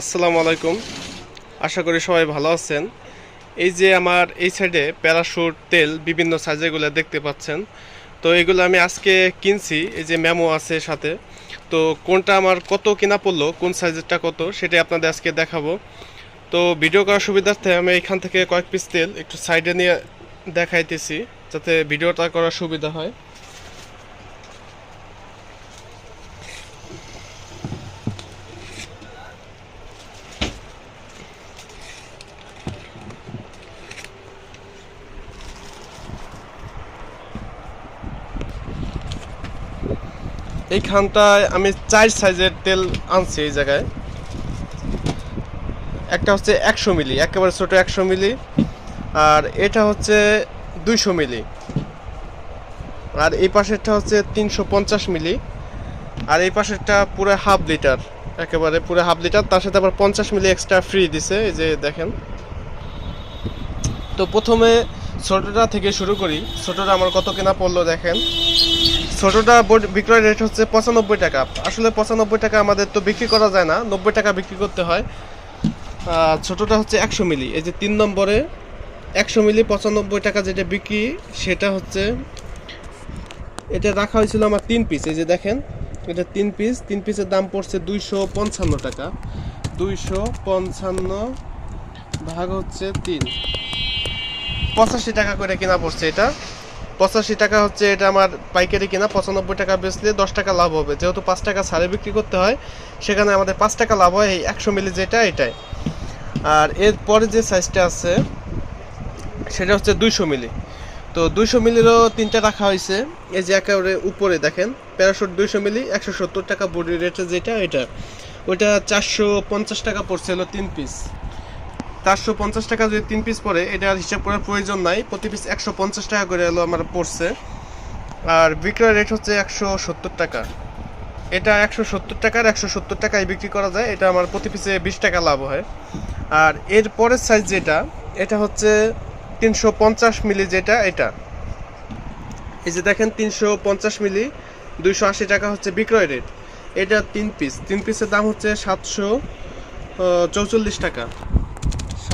আসসালামু আলাইকুম। আশা করি সবাই ভালো আছেন। এই যে আমার এই সাইডে প্যারাশুট তেল বিভিন্ন সাইজেগুলো দেখতে পাচ্ছেন। তো এগুলো আমি আজকে কিনছি, এই যে মেমো আছে সাথে। তো কোনটা আমার কত কিনা পড়ল, কোন সাইজেরটা কত, সেটাই আপনাদের আজকে দেখাবো। তো ভিডিও করার সুবিধার্থে আমি এখান থেকে কয়েক পিস তেল একটু সাইডে নিয়ে দেখাইতেছি, যাতে ভিডিওটা করার সুবিধা হয়। এইখানটায় আমি চার সাইজের তেল আনছি এই জায়গায়। একটা হচ্ছে একশো মিলি, একেবারে ছোটো একশো মিলি, আর এটা হচ্ছে দুইশো মিলি। আর এই পাশেরটা হচ্ছে তিনশো পঞ্চাশ মিলি, আর এই পাশেরটা পুরো হাফ লিটার, একেবারে পুরো হাফ লিটার, তার সাথে আবার পঞ্চাশ মিলি এক্সট্রা ফ্রি দিছে, এই যে দেখেন। তো প্রথমে ছোটোটা থেকে শুরু করি, ছোটোটা আমার কত কেনা পড়ল দেখেন। ছোটটা বিক্রয় রেট হচ্ছে পঁচানব্বই টাকা। আসলে পঁচানব্বই টাকা আমাদের তো বিক্রি করা যায় না, নব্বই টাকা বিক্রি করতে হয়। ছোটটা হচ্ছে একশো মিলি, এই যে তিন নম্বরে একশো মিলি পঁচানব্বই টাকা যেটা বিক্রি, সেটা হচ্ছে, এটা রাখা হয়েছিল আমার তিন পিস এই যে দেখেন, এটা তিন পিস তিন পিসের দাম পড়ছে দুইশো পঞ্চান্ন টাকা। দুইশো পঞ্চান্ন ভাগ হচ্ছে তিন। পঁচাশি টাকা করে কেনা পড়ছে এটা। পঁচাশি টাকা হচ্ছে এটা আমার পাইকারি কিনা, পঁচানব্বই টাকা বেচলে দশ টাকা লাভ হবে। যেহেতু পাঁচ টাকা ছাড়ে বিক্রি করতে হয়, সেখানে আমাদের পাঁচ টাকা লাভ হয়, এই একশো মিলি যেটা, এটাই। আর এরপরে যে সাইজটা আছে, সেটা হচ্ছে দুইশো মিলি। তো দুইশো মিলিরও তিনটা রাখা হয়েছে। এই যে একেবারে উপরে দেখেন প্যারাশুট দুইশো মিলি, একশো সত্তর টাকা বডি রেটে যেটা, এটা। ওইটা চারশো পঞ্চাশ টাকা পড়ছিল তিন পিস চারশো পঞ্চাশ টাকা যদি তিন পিস এটা আর হিসাব করার প্রয়োজন নাই। প্রতি পিস একশো পঞ্চাশ টাকা করে এলো আমার পড়ছে। আর বিক্রয় রেট হচ্ছে একশো সত্তর টাকা। এটা একশো সত্তর টাকার একশো সত্তর টাকায় বিক্রি করা যায়। এটা আমার প্রতি পিসে বিশ টাকা লাভ হয়। আর এর পরের সাইজ যেটা, এটা হচ্ছে তিনশো পঞ্চাশ মিলি যেটা এটা। এই যে দেখেন, তিনশো পঞ্চাশ মিলি দুইশো আশি টাকা হচ্ছে বিক্রয় রেট এটা তিন পিস তিন পিসের দাম হচ্ছে সাতশো চৌচল্লিশ টাকা।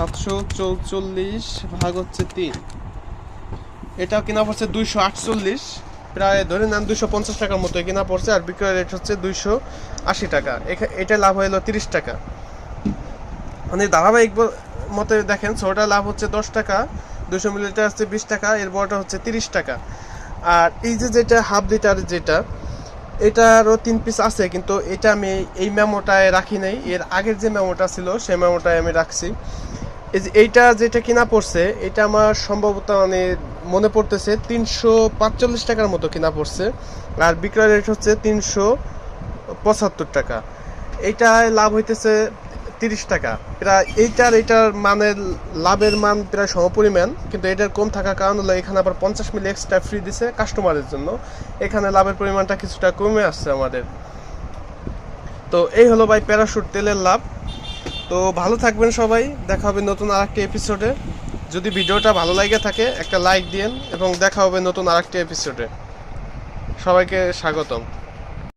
সাতশো চৌচল্লিশ ভাগ হচ্ছে তিন। এটাও কিনা পড়ছে দুইশো আটচল্লিশ, প্রায় ধরে নেন দুইশো পঞ্চাশ টাকার মতো কিনা পড়ছে, আর বিক্রয় রেট হচ্ছে দুইশো আশি টাকা। এটা লাভ হলো তিরিশ টাকা। মানে ধারাবাহিক মতে দেখেন ছোটটা লাভ হচ্ছে দশ টাকা দুশো মিলিলিটার হচ্ছে বিশ টাকা এর বড়টা হচ্ছে তিরিশ টাকা। আর এই যে যেটা হাফ লিটার যেটা, এটারও তিন পিস আছে, কিন্তু এটা আমি এই মেমোটায় রাখি নাই। এর আগের যে মেমোটা ছিল সেই মেমোটায় আমি রাখছি। এইটা যেটা কিনা পড়ছে, এটা আমার সম্ভবত মানে মনে পড়তেছে তিনশো পাঁচচল্লিশ টাকার মতো কিনা পড়ছে, আর বিক্রয় রেট হচ্ছে তিনশো পঁচাত্তর টাকা। এইটায় লাভ হইতেছে তিরিশ টাকা। প্রায় এইটার এইটার মানের লাভের মান প্রায় সমপরিমাণ, কিন্তু এটার কম থাকার কারণ হলো এখানে আবার পঞ্চাশ মিলি এক্সট্রা ফ্রি দিছে কাস্টমারের জন্য। এখানে লাভের পরিমাণটা কিছুটা কমে আসছে আমাদের। তো এই হলো ভাই প্যারাশুট তেলের লাভ। তো ভালো থাকবেন সবাই, দেখা হবে নতুন আর একটি এপিসোডে যদি ভিডিওটা ভালো লাগে থাকে, একটা লাইক দিন এবং দেখা হবে নতুন আর একটি এপিসোডে সবাইকে স্বাগতম।